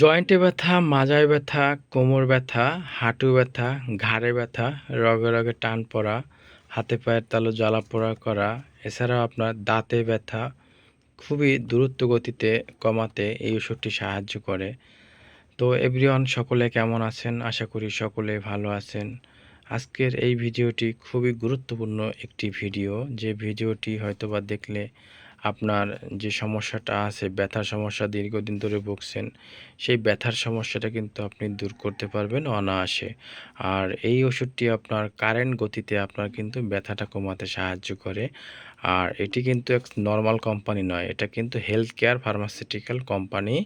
জয়েন্টে ব্যথা, মাজায় ব্যথা, কোমর ব্যথা, হাঁটু ব্যথা, ঘাড়ে ব্যথা, রগে রগে টান পড়া, হাতে পায়ের তালু জ্বালা পোড়া করা, এছাড়াও আপনার দাঁতে ব্যথা খুবই দ্রুত গতিতে কমাতে এই ওষুধটি সাহায্য করে। তো এভরিওয়ান, সকলে কেমন আছেন? আশা করি সকলে ভালো আছেন। আজকের এই ভিডিওটি খুবই গুরুত্বপূর্ণ একটি ভিডিও। যে ভিডিওটি হয়তোবা দেখলে আপনার যে সমস্যাটা আছে, ব্যথার সমস্যা দীর্ঘদিন ধরে ভুগছেন, সেই ব্যথার সমস্যাটা কিন্তু আপনি দূর করতে পারবেন অনায়াসে। আর এই ওষুধটি আপনার কারেন্ট গতিতে আপনার কিন্তু ব্যথাটা কমাতে সাহায্য করে। আর এটি কিন্তু এক নর্মাল কোম্পানি নয়, এটা কিন্তু হেলথ কেয়ার ফার্মাসিউটিক্যাল কোম্পানি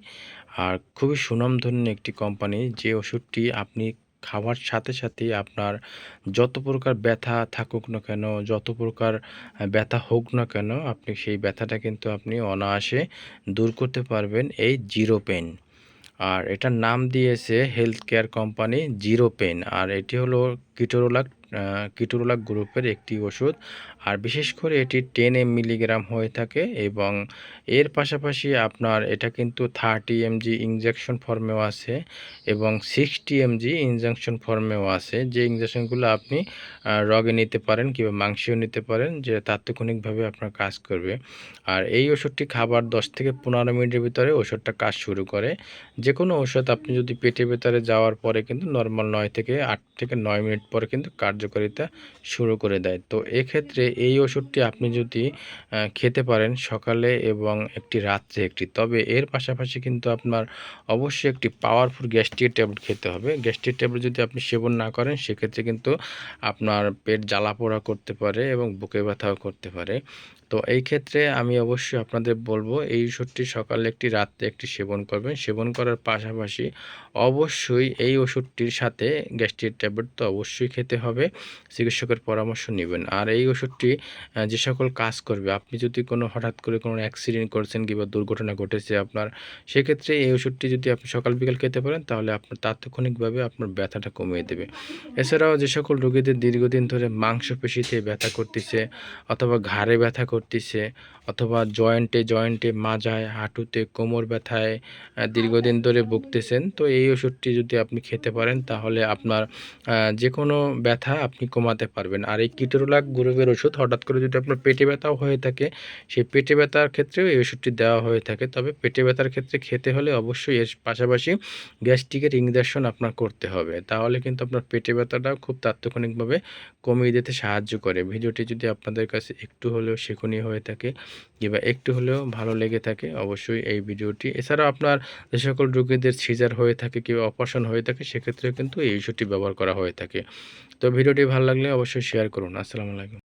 আর খুবই সুনামধন্য একটি কোম্পানি যে ওষুধটি আপনি খাওয়ার সাথে সাথে আপনার যত প্রকার ব্যথা থাকুক না কেন, যত প্রকার ব্যথা হোক না কেন, আপনি সেই ব্যথাটা কিন্তু আপনি অনায়াসে দূর করতে পারবেন এই জিরো পেন আর এটার নাম দিয়েছে health care company zero pain আর এটি হলো কিটোরোলাক কিটোরোলাক গ্রুপের একটি ওষুধ। আর বিশেষ করে এটি টেন এম মিলিগ্রাম হয়ে থাকে এবং এর পাশাপাশি আপনার এটা কিন্তু থার্টি এমজি ইঞ্জেকশন ফর্মেও আছে এবং সিক্সটি এমজি ইঞ্জেকশন ফর্মেও আছে। যে ইঞ্জেকশনগুলো আপনি রগে নিতে পারেন কিংবা মাংসেও নিতে পারেন, যে তাৎক্ষণিকভাবে আপনার কাজ করবে। আর এই ওষুধটি খাবার দশ থেকে পনেরো মিনিটের ভিতরে ওষুধটা কাজ শুরু করে। যে কোনো ওষুধ আপনি যদি পেটের ভেতরে যাওয়ার পরে কিন্তু নর্মাল নয় থেকে আট থেকে নয় মিনিট পরে কিন্তু কার্যকারিতা শুরু করে দেয়। তো এক্ষেত্রে এই ওষুধটি আপনি যদি খেতে পারেন সকালে এবং একটি রাত্রে একটি, তবে এর পাশাপাশি কিন্তু আপনার অবশ্যই একটি পাওয়ারফুল গ্যাস্ট্রিক ট্যাবলেট খেতে হবে। গ্যাস্ট্রিক ট্যাবলেট যদি আপনি সেবন না করেন, সেক্ষেত্রে কিন্তু আপনার পেট জ্বালা পোড়া করতে পারে এবং বুকে ব্যথাও করতে পারে। তো এই ক্ষেত্রে আমি অবশ্যই আপনাদের বলব, এই ওষুধটি সকালে একটি, রাত্রে একটি সেবন করবেন। সেবন করার পাশাপাশি অবশ্যই এই ওষুধটির সাথে গ্যাস্ট্রিক ট্যাবলেট তো অবশ্যই খেতে হবে, চিকিৎসকের পরামর্শ নেবেন। আর এই ওষুধটি যে সকল কাজ করবে, আপনি যদি কোনো হঠাৎ করে কোনো অ্যাক্সিডেন্ট করছেন কিংবা দুর্ঘটনা ঘটেছে আপনার, সেক্ষেত্রে এই ওষুধটি যদি আপনি সকাল বিকাল খেতে পারেন, তাহলে আপনার তাৎক্ষণিকভাবে আপনার ব্যথাটা কমিয়ে দেবে। এছাড়াও যে সকল রোগীদের দীর্ঘদিন ধরে মাংসপেশিতে ব্যথা করতেছে, অথবা ঘাড়ে ব্যথা করতেছে, অথবা জয়েন্টে জয়েন্টে মাজায় হাঁটুতে কোমর ব্যথায় দীর্ঘদিন ধরে ভুগতেছেন, তো এই ওষুধটি যদি আপনি খেতে পারেন, তাহলে আপনার যে কোনো ব্যথা আপনি কমাতে পারবেন। আর এই কিটোরোলাক গ্রুপের ওষুধ হঠাৎ করে যদি আপনার পেটে ব্যথাও হয়ে থাকে, সেই পেটে ব্যথার ক্ষেত্রেও এই ওষুধটি দেওয়া হয়ে থাকে। তবে পেটে ব্যথার ক্ষেত্রে খেতে হলে অবশ্যই এর পাশাপাশি গ্যাস্ট্রিকের ইঞ্জেকশন আপনার করতে হবে। তাহলে কিন্তু আপনার পেটে ব্যথাটা খুব তাৎক্ষণিকভাবে কমিয়ে দিতে সাহায্য করে। ভিডিওটি যদি আপনাদের কাছে একটু হলেও শেখনীয় হয়ে থাকে কিংবা একটু হলেও ভালো লেগে থাকে, অবশ্যই এই ভিডিওটি। এছাড়া আপনার যে সকল রোগীদের সিজার হয়ে থাকে কিংবা অপারেশন হয়ে থাকে, সেক্ষেত্রেও কিন্তু এই ইস্যুটি ব্যবহার করা হয়ে থাকে। তো ভিডিওটি ভালো লাগলে অবশ্যই শেয়ার করুন। আসসালামু আলাইকুম।